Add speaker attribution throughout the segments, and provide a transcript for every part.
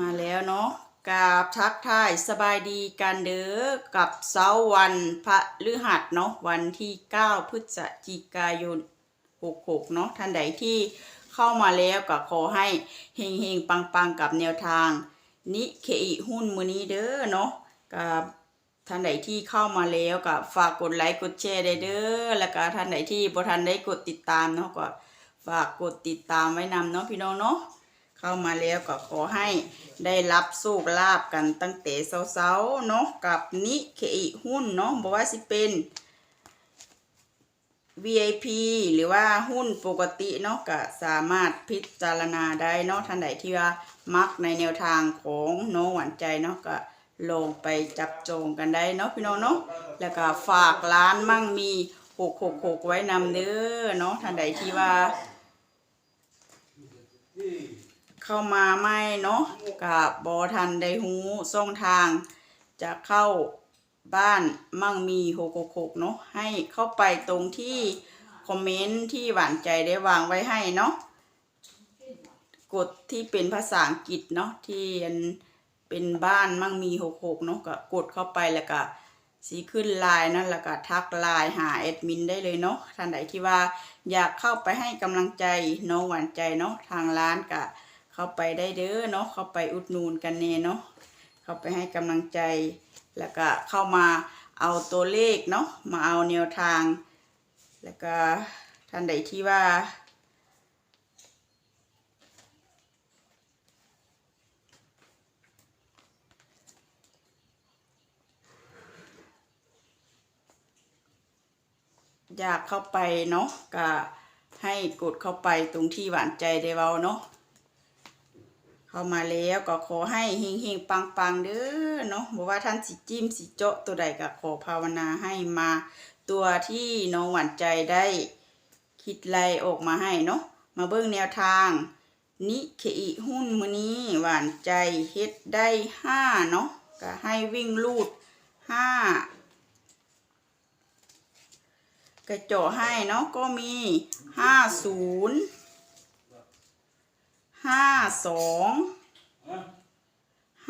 Speaker 1: มาแล้วเนาะกราบทักทายสบายดีกันเด้อกับเสาร์วันพระฤหัสเนาะวันที่ 9 พฤศจิกายน 66 เนาะท่านใดที่เข้ามาแล้วก็ขอให้เฮงเฮงปังปังๆ กับแนวทาง นิเคอิหุ้นมือนี้เด้อเนาะกับ ท่านใดที่เข้ามาแล้วก็ฝากกดไลค์กดแชร์ได้เด้อแล้วก็ท่านใดที่บ่ทันได้กดติดตามเนาะก็ฝากกดติดตามไว้นำเนาะพี่น้องเนาะเข้ามาแล้วก็ขอให้ได้รับโชคลาภกันตั้งแต่เช้าๆเนาะกับนิเคอิหุ้นเนาะบอกว่าสิเป็น VIP หรือว่าหุ้นปกติเนาะก็สามารถพิจารณาได้เนาะท่านใดที่ว่ามักในแนวทางของน้องหวานใจเนาะก็ ลงไปจับจองกันได้เนาะพี่น้องเนาะแล้วก็ฝากร้านมั่งมี666ไว้นำเด้อเนาะท่านใดที่ว่า เข้ามาไม่เนาะกับบอทันได้หูช่องทาง จะเข้าบ้านมั่งมีโฮโกโกเนาะให้เข้าไปตรงที่คอมเมนต์ที่หวานใจได้วางไว้ให้เนาะกดที่เป็นภาษาอังกฤษเนาะที่อัน เป็นบ้านมั่งมีโฮโกเนาะก็กดเข้าไปแล้วก็สีขึ้นไลน์นั่นแล้วก็ทักไลน์หาแอดมินได้เลยเนาะท่านใดที่ว่าอยากเข้าไปให้กำลังใจน้องหวานใจเนาะทางร้านกะเข้าไปได้เด้อเนาะเข้าไปอุดหนูนกันเน่เนาะเข้าไปให้กำลังใจ แล้วก็เข้ามาเอาตัวเลขเนาะมาเอาแนวทาง แล้วก็ท่านใดที่ว่า อยากเข้าไปเนาะก็ให้กดเข้าไปตรงที่หวานใจได้เว้าเนาะเข้ามาแล้วก็ขอให้เฮงเฮงปังปังเด้อเนาะบอกว่าท่านสิจิ้มสิเจาะตัวใดก็ขอภาวนาให้มาตัวที่น้องหวานใจได้คิดไลออกมาให้เนาะมาเบิ่งแนวทาง นิเคอิหุ้นมือนี้หวานใจเฮ็ดได้ห้าเนาะก็ให้วิ่งลูดห้า กระจาะให้เนาะก็มีห้าศูนย์ห้าสอง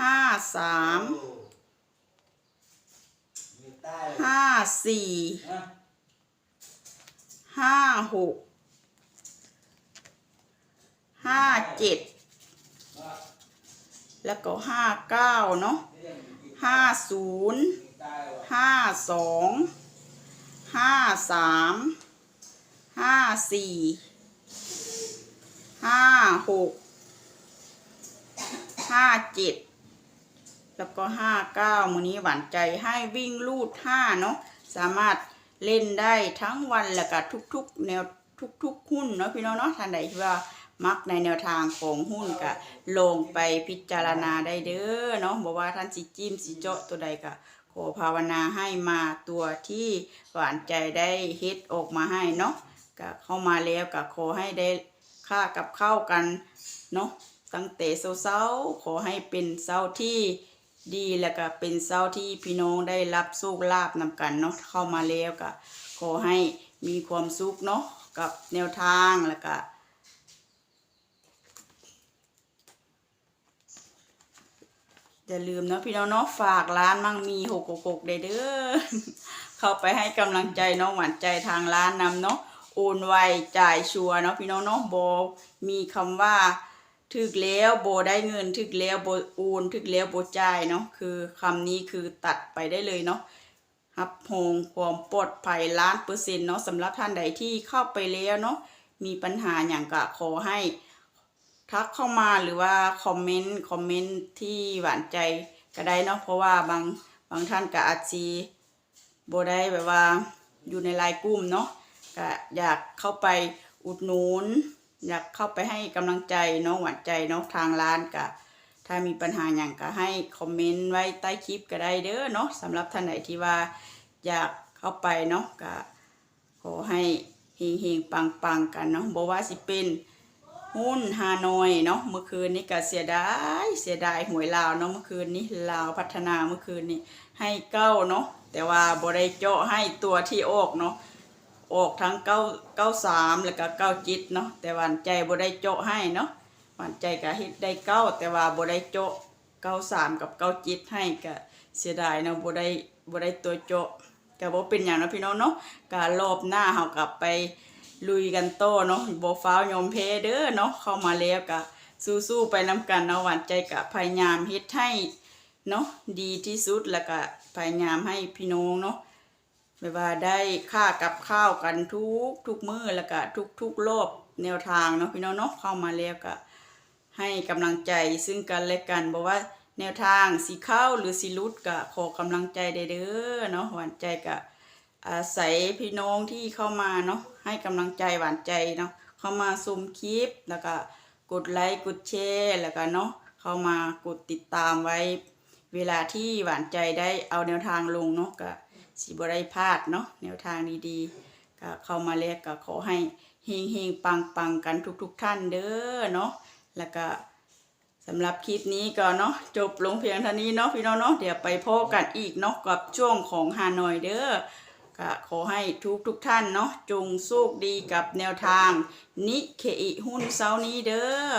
Speaker 1: ห้าสามห้าสี่ห้าหกห้าเจ็ดแล้วก็ห้าเก้าเนาะห้าศูนย์ห้าสอง ห้าสามห้าสี่ห้าหกห้าเจ็ดแล้วก็ห้าเก้ามือนี้หวานใจให้วิ่งลูดห้าเนาะสามารถเล่นได้ทั้งวันแล้วก็ทุกๆ แนวทุกๆหุ้นเนาะพี่น้องเนาะท่านใดที่ว่ามักในแนวทางของหุ้นก็ลงไปพิจารณาได้เด้อเนาะบอกว่าท่านสิจิ้มสิเจาะตัวใดก็ ขอภาวนาให้มาตัวที่หวานใจได้เฮ็ดออกมาให้เนาะก็เข้ามาแล้วก็ขอให้ได้ค่ากับข้าวกันเนาะตั้งแต่เช้าๆขอให้เป็นเช้าที่ดีแล้วก็เป็นเช้าที่พี่น้องได้รับสุขลาบนำกันเนาะเข้ามาแล้วก็ขอให้มีความสุขเนาะกับแนวทางแล้วก็ อย่าลืมเนาะพี่น้องเนาะฝากร้านมั่งมีหกหกได้เด้อเข้าไปให้กำลังใจน้องหวานใจทางร้านนำเนาะโอนไวจ่ายชัวร์เนาะพี่น้องเนาะโบมีคำว่าถึกแล้วโบได้เงินถึกแล้วโบโอนถึกแล้วโบจ่ายเนาะคือคำนี้คือตัดไปได้เลยเนาะรับโฮงความปลอดภัยล้านเปอร์เซ็นต์เนาะสำหรับท่านใดที่เข้าไปแล้วเนาะมีปัญหาอย่างกะขอให้ ทักเข้ามาหรือว่าคอมเมนต์คอมเมนต์ที่หวานใจก็ได้เนาะเพราะว่าบางบางท่านก็อาจจะโบได้แบบว่าอยู่ในไลน์กลุ่มเนาะก็อยากเข้าไปอุดหนุนอยากเข้าไปให้กำลังใจน้องหวานใจเนาะทางร้านก็ถ้ามีปัญหาอย่างก็ให้คอมเมนต์ไว้ใต้คลิปก็ได้เด้อเนาะสำหรับท่านไหนที่ว่าอยากเข้าไปเนาะก็ขอให้เฮงๆปังๆกันเนาะบอกว่าสิเป็น หุ้นฮานอยเนาะเมื่อคืนนี้ก็เสียดายเสียดายหวยลาวเนาะเมื่อคืนนี้ลาวพัฒนาเมื่อคืนนี้ให้เก้าเนาะแต่ว่าบ่ได้เจาะให้ตัวที่ออกเนาะออกทั้งเก้าเก้าสามแล้วก็เก้าจิตเนาะแต่วานใจบ่ไดโจะให้เนาะวานใจก็ฮ็ดได้เก้าแต่ว่าบ่ไดโจะเก้าสามกับเก้าจิตให้ก็เสียดายเนาะบ่ได้บ่ไดตัวโจะก็บ่เป็นหยังนะพี่น้องเนาะก็รอบหน้าเฮากลับไป ลุยกันโตเนาะบ่ฟ้าวยอมแพ้เด้อเนาะเข้ามาแล้วก็สู้ๆไปนํกันเนาะหวานใจก็พยายามเฮ็ดให้เนาะดีที่สุดแล้วก็พยายามให้พี่น้องเนาะแบบว่าได้ค่ากับข้าวกันทุกทุกมื้อแล้วก็ทุกทุกรอบแนวทางเนาะพี่น้องเนาะเข้ามาแล้วก็ให้กำลังใจซึ่งกันและกันบอกว่าแนวทางสีเข้าหรือสีลุดก็ขอกำลังใจได้เด้อเนาะหวานใจก็ อาศัยพี่น้องที่เข้ามาเนาะให้กำลังใจหวานใจเนาะเข้ามาชมคลิปแล้วก็กดไลค์กดแชร์แล้วก็เนาะเข้ามากดติดตามไว้ เวลาที่หวานใจได้เอาแนวทางลงเนาะก็สิบได้พลาดเนาะแนวทางดีๆก็เข้ามาแล้วก็ขอให้เฮงๆปังๆกันทุกๆท่านเด้อเนาะแล้วก็สำหรับคลิปนี้ก็เนาะจบลงเพียงเท่านี้เนาะพี่น้องเนาะเดี๋ยวไปพบกันอีกเนาะกับช่วงของฮานอยเด้อ ก็ขอให้ทุกทุกท่านเนาะจงสุขดีกับแนวทางนิเคอิหุ้นเซานี้เด้อ